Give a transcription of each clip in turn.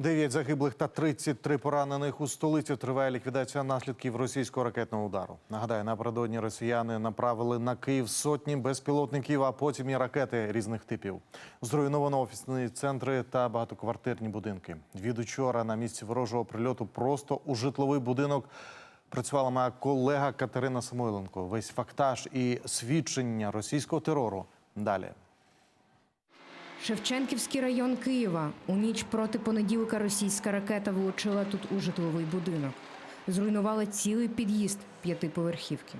Дев'ять загиблих та 33 поранених у столиці триває ліквідація наслідків російського ракетного удару. Нагадаю, напередодні росіяни направили на Київ сотні безпілотників, а потім і ракети різних типів. Зруйновано офісні центри та багатоквартирні будинки. Від учора на місці ворожого прильоту просто у житловий будинок працювала моя колега Катерина Самойленко. Весь фактаж і свідчення російського терору далі. Шевченківський район Києва. У ніч проти понеділка російська ракета влучила тут у житловий будинок. Зруйнувала цілий під'їзд п'ятиповерхівки.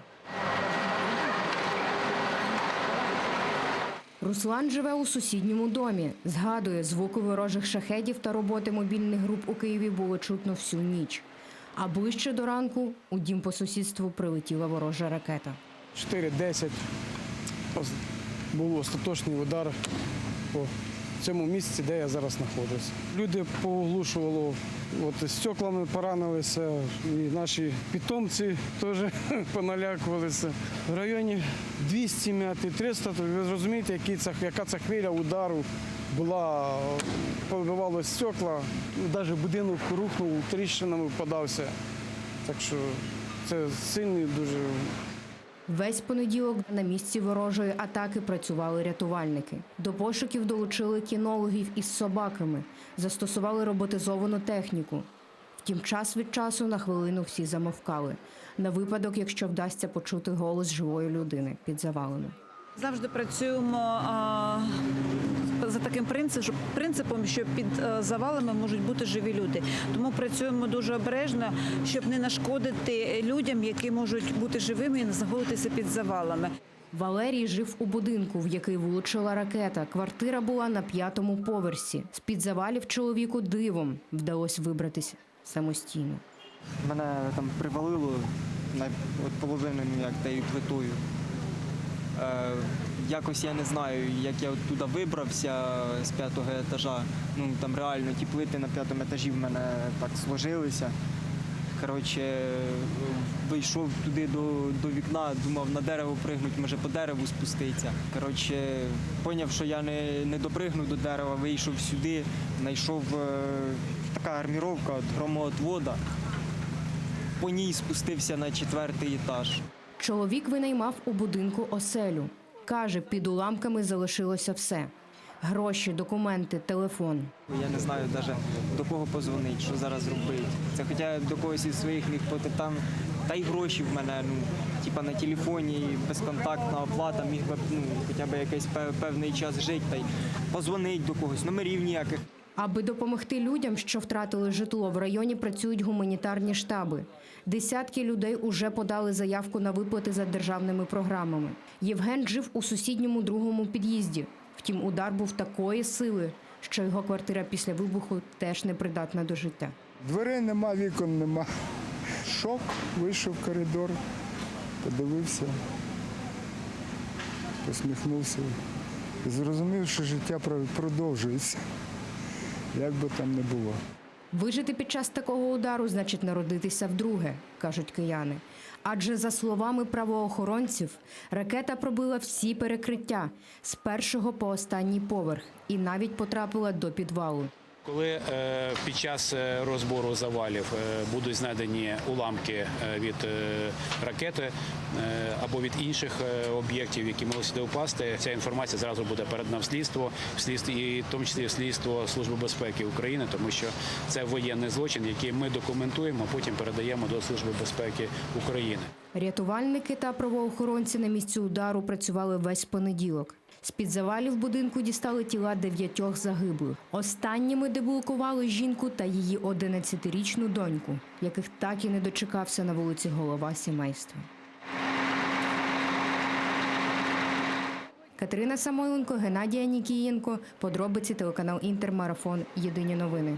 Руслан живе у сусідньому домі. Згадує, звуки ворожих шахедів та роботи мобільних груп у Києві було чутно всю ніч. А ближче до ранку у дім по сусідству прилетіла ворожа ракета. 4.10 ос- був остаточний удар по цьому місці, де я зараз знаходжусь. Люди пооглушувало, от стеклами поранилися, і наші питомці теж поналякувалися. В районі 200 метрів, 300, то ви зрозумієте, який це, яка це хвиля удару була, побивало стекла, навіть будинок рухнув, тріщинами подався. Так що це сильний дуже Весь понеділок на місці ворожої атаки працювали рятувальники. До пошуків долучили кінологів із собаками, застосували роботизовану техніку. Втім, час від часу на хвилину всі замовкали на випадок, якщо вдасться почути голос живої людини під завалами. Завжди працюємо таким принципом, принципом, що під е, завалами можуть бути живі люди. Тому працюємо дуже обережно, щоб не нашкодити людям, які можуть бути живими і не знаходитися під завалами. Валерій жив у будинку, в який влучила ракета. Квартира була на п'ятому поверсі. З під завалів чоловіку дивом вдалося вибратися самостійно. Мене там привалило на половину ну, як тією плитою. Е, якось я не знаю, як я туди вибрався з п'ятого етажа. Ну там реально ті плити на п'ятому етажі в мене так сложилися. Коротше, вийшов туди до, до вікна, думав на дерево пригнуть, може по дереву спуститися. Коротше, поняв, що я не, не допригну до дерева, вийшов сюди, знайшов е, така арміровка громоотвода. По ній спустився на четвертий етаж. Чоловік винаймав у будинку оселю. Каже, під уламками залишилося все: гроші, документи, телефон. Я не знаю навіть до кого позвонити, що зараз робити. Це хоча до когось із своїх міг бути там. Та й гроші в мене, ну, типа на телефоні, безконтактна оплата, міг би ну, хоча б якийсь певний час жити та й позвонити до когось, номерів ніяких. Аби допомогти людям, що втратили житло, в районі працюють гуманітарні штаби. Десятки людей уже подали заявку на виплати за державними програмами. Євген жив у сусідньому другому під'їзді. Втім, удар був такої сили, що його квартира після вибуху теж непридатна до життя. Дверей нема, вікон нема. Шок, вийшов в коридор, подивився, посміхнувся. І зрозумів, що життя продовжується, як би там не було. Вижити під час такого удару значить народитися вдруге, кажуть кияни. Адже за словами правоохоронців, ракета пробила всі перекриття з першого по останній поверх і навіть потрапила до підвалу. Коли е, під час е, розбору завалів е, будуть знайдені уламки від ракети або від інших об'єктів, які могли сюди впасти, ця інформація зразу буде передана в слідство, в слідство і в тому числі в слідство Служби безпеки України, тому що це воєнний злочин, який ми документуємо, а потім передаємо до Служби безпеки України. Рятувальники та правоохоронці на місці удару працювали весь понеділок. З-під завалів будинку дістали тіла дев'ятьох загиблих. Останніми деблокували жінку та її 11-річну доньку, яких так і не дочекався на вулиці голова сімейства. Катерина Самойленко, Геннадія Нікієнко. Подробиці телеканал Інтермарафон. Єдині новини.